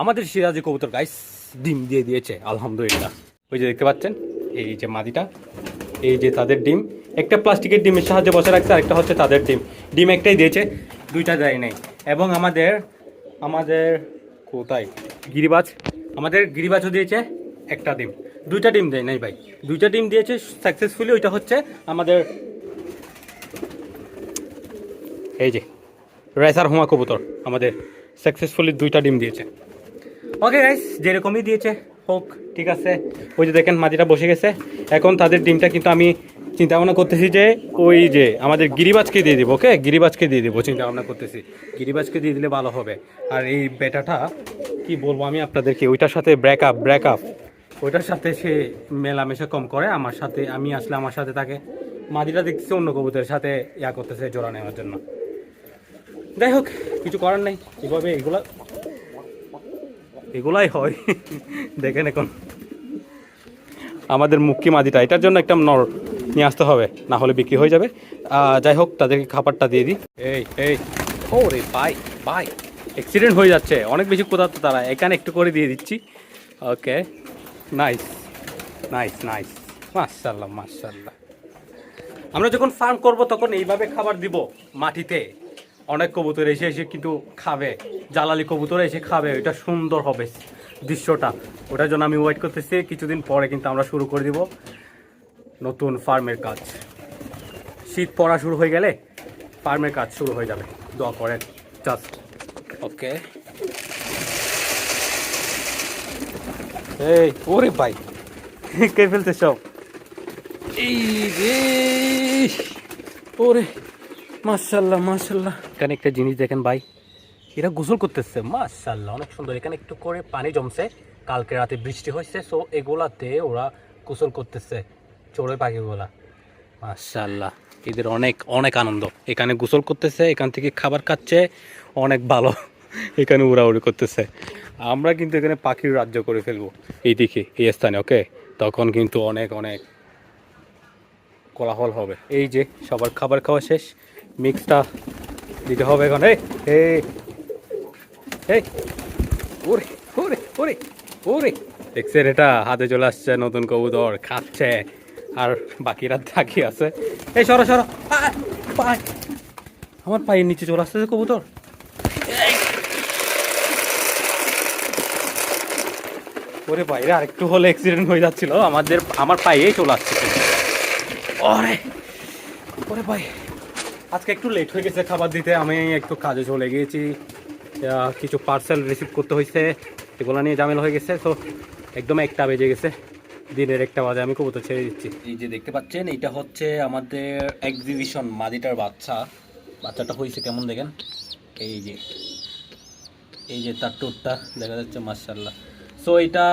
আমাদের সিরাজি কবুতর গাইস ডিম দিয়ে দিয়েছে, আলহামদুলিল্লাহ। ওই যে দেখতে পাচ্ছেন? এই যে মাদিটা, এই যে তাদের ডিম। একটা প্লাস্টিকের ডিমের সাহায্যে বসে রাখছে, আরেকটা হচ্ছে তাদের ডিম। ডিম একটাই দিয়েছে, দুইটা দেয় নাই। এবং আমাদের আমাদের কোথায়? গিরিবাজ। আমাদের গিরিবাজও দিয়েছে একটা ডিম। দুইটা ডিম দেয় নাই ভাই। দুইটা ডিম দিয়েছে সাকসেসফুলি ওইটা হচ্ছে আমাদের এই যে রাইসার হুমা কবুতর। আমাদের সাকসেসফুলি দুইটা ডিম দিয়েছে। ওকে গাইস যেরকমই দিয়েছে, হোক, ঠিক আছে। ওই যে দেখেন, মাটিটা বসে গেছে। এখন তাদের ডিমটা কিন্তু আমি চিন্তা ভাবনা করতেছি যে, ওই যে আমাদের গিরিবাজকে দিয়ে দিব ওকে গিরিবাজকে দিয়ে দিব চিন্তা ভাবনা করতেছি। গিরিবাজকে দিয়ে দিলে ভালো হবে। আর এই বেটাটা কি বলব আমি আপনাদেরকে, ওইটার সাথে ব্রেক আপ ব্রেক আপ ওইটার সাথে সে মেলামেশা কম করে, আমার সাথে, আমি আসলে আমার সাথে তাকে মাদিটা দেখতেছে অন্য কবুতরের সাথে ইয়া করতেছে, জোড়া নেওয়ার জন্য। যাই হোক, কিছু করার নেই। এভাবে এগুলা এগুলাই হয়। দেখেন এখন। আমাদের মুক্কি মাদিটা এটার জন্য একটা নর নিয়ে আসতে হবে না হলে বিক্রি হয়ে যাবে। যাই হোক তাদেরকে খাবারটা দিয়ে দিই। এই এই। ও রে বাই বাই অ্যাক্সিডেন্ট হয়ে যাচ্ছে। অনেক বেশি কোথাও তো তারা। এখানে একটু করে দিয়ে দিচ্ছি। ওকে নাইস নাইস নাইস মাশাল্লাহ মাশাল্লাহ আমরা যখন ফার্ম করব তখন এইভাবে খাবার দিব মাটিতে। অনেক কবুতর এসে এসে কিন্তু খাবে। জ্বালালি কবুতর এসে খাবে। ওইটা সুন্দর হবে দৃশ্যটা। ওটার জন্য আমি ওয়েট করতেছি। কিছুদিন পরে কিন্তু আমরা শুরু করে দিব নতুন ফার্মের কাজ। শীত পড়া শুরু হয়ে গেলে ফার্মের কাজ শুরু হয়ে যাবে। দোয়া করেন। জাস্ট ওকে এই ওরে ভাই। কে ফেলতে সব? এই রে ওরে। মাশাল্লাহ মাশাল্লাহ এখানে একটা জিনিস দেখেন ভাই, এরা গোসল করতেছে। মাশাল্লাহ অনেক সুন্দর। এখানে একটু করে পানি জমছে। কালকে রাতে বৃষ্টি হয়েছে সো এগুলাতে ওরা গোসল করতেছে চড়ে পাখিগুলা। মাশাল্লাহ এদের অনেক অনেক আনন্দ। এখানে গোসল করতেছে, এখান থেকে খাবার খাচ্ছে, অনেক ভালো। এখানে উড়াউড়ি করতেছে। আমরা কিন্তু এখানে পাখির রাজ্য করে ফেলব। এই দিকে, এই স্থানে ওকে তখন কিন্তু অনেক অনেক কোলাহল হবে। এই যে, সবার খাবার খাওয়া শেষ। মিক্সটা দিতে হবে এখন। এই ওরে ওরে ওরে দেখছেন, এটা হাতে চলে আসছে নতুন কবুতর, খাচ্ছে, আর বাকিরা তাকিয়ে আছে। এই, সরো সরো। পায়। আমার পায়ের নিচে চলে আসছে কবুতর। ওরে বাইরে আরেকটু হলে অ্যাক্সিডেন্ট হয়ে যাচ্ছিল। আমাদের, আমার পায়েই চলে আসছে। ওরে ওরে ভাই। আজকে একটু লেট হয়ে গেছে খাবার দিতে আমি একটু কাজে চলে গিয়েছি। কিছু পার্সেল রিসিভ করতে হয়েছে এগুলো নিয়ে ঝামেলা হয়ে গেছে তো একদম একটা বেজে গেছে। দিনের একটা বাজে আমি কবুতর ছেড়ে দিচ্ছি। এই যে দেখতে পাচ্ছেন এটা হচ্ছে আমাদের এক্সিবিশন মাদিটার বাচ্চা। বাচ্চাটা হয়েছে কেমন দেখেন? এই যে এই যে তার টুরটা দেখা যাচ্ছে মার্শাল্লাহ সো এটা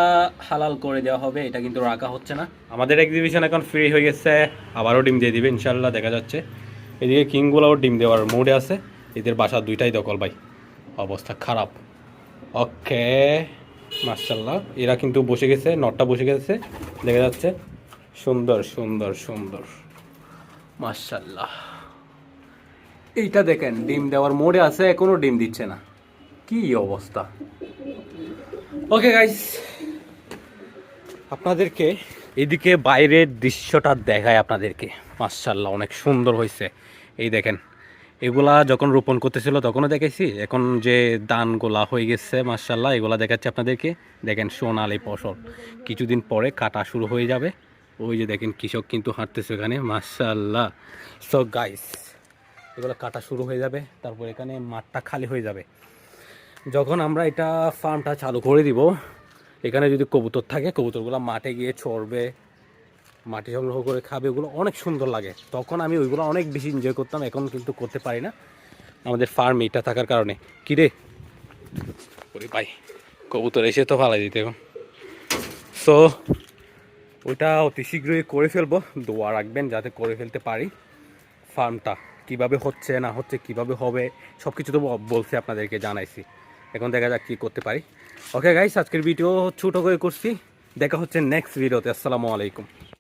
হালাল করে দেওয়া হবে এটা কিন্তু রাখা হচ্ছে না। আমাদের এক্সিবিশন এখন ফ্রি হয়ে গেছে আবারও ডিম দিয়ে দিবে ইনশাল্লাহ দেখা যাচ্ছে। এদিকে কিংগুলাও ডিম দেওয়ার মোডে আছে। এদের বাসা দুইটাই দখল ভাই। অবস্থা খারাপ। ওকে মার্শাল্লাহ এরা কিন্তু বসে গেছে, নটটা বসে গেছে। দেখা যাচ্ছে। সুন্দর সুন্দর সুন্দর। মার্শাল্লাহ এইটা দেখেন, ডিম দেওয়ার মোডে আছে, এখনও ডিম দিচ্ছে না। কি অবস্থা। ওকে গাইস আপনাদেরকে এদিকে বাইরের দৃশ্যটা দেখায় আপনাদেরকে। মার্শাল্লাহ অনেক সুন্দর হয়েছে এই দেখেন, এগুলা যখন রোপণ করতেছিল তখনও দেখেছি এখন যে দানগুলা হয়ে গেছে মার্শাল্লাহ এগুলা দেখাচ্ছে আপনাদেরকে। দেখেন সোনালি ফসল, কিছুদিন পরে কাটা শুরু হয়ে যাবে। ওই যে দেখেন কৃষক কিন্তু হাঁটতেছে এখানে মার্শাল্লাহ সো গাইস এগুলো কাটা শুরু হয়ে যাবে, তারপর এখানে মাঠটা খালি হয়ে যাবে। যখন আমরা এটা ফার্মটা চালু করে দিব, এখানে যদি কবুতর থাকে, কবুতরগুলো মাঠে গিয়ে চড়বে মাটি সংগ্রহ করে খাবে, ওগুলো অনেক সুন্দর লাগে। তখন আমি ওইগুলো অনেক বেশি এনজয় করতাম, এখন কিন্তু করতে পারি না। আমাদের ফার্ম এটা থাকার কারণে। কী রে? ভাই, কবুতর এসে তো ভালো দিতে এখন। সো ওইটা অতি শীঘ্রই করে ফেলব। দোয়া রাখবেন যাতে করে ফেলতে পারি ফার্মটা কীভাবে হচ্ছে, না হচ্ছে, কীভাবে হবে সব কিছু তো বলছি আপনাদেরকে, জানাইছি। এখন দেখা যাক কী করতে পারি। ওকে গাইস আজকের ভিডিও ছোটো করে করছি। দেখা হচ্ছে নেক্সট ভিডিওতে আসসালামু আলাইকুম।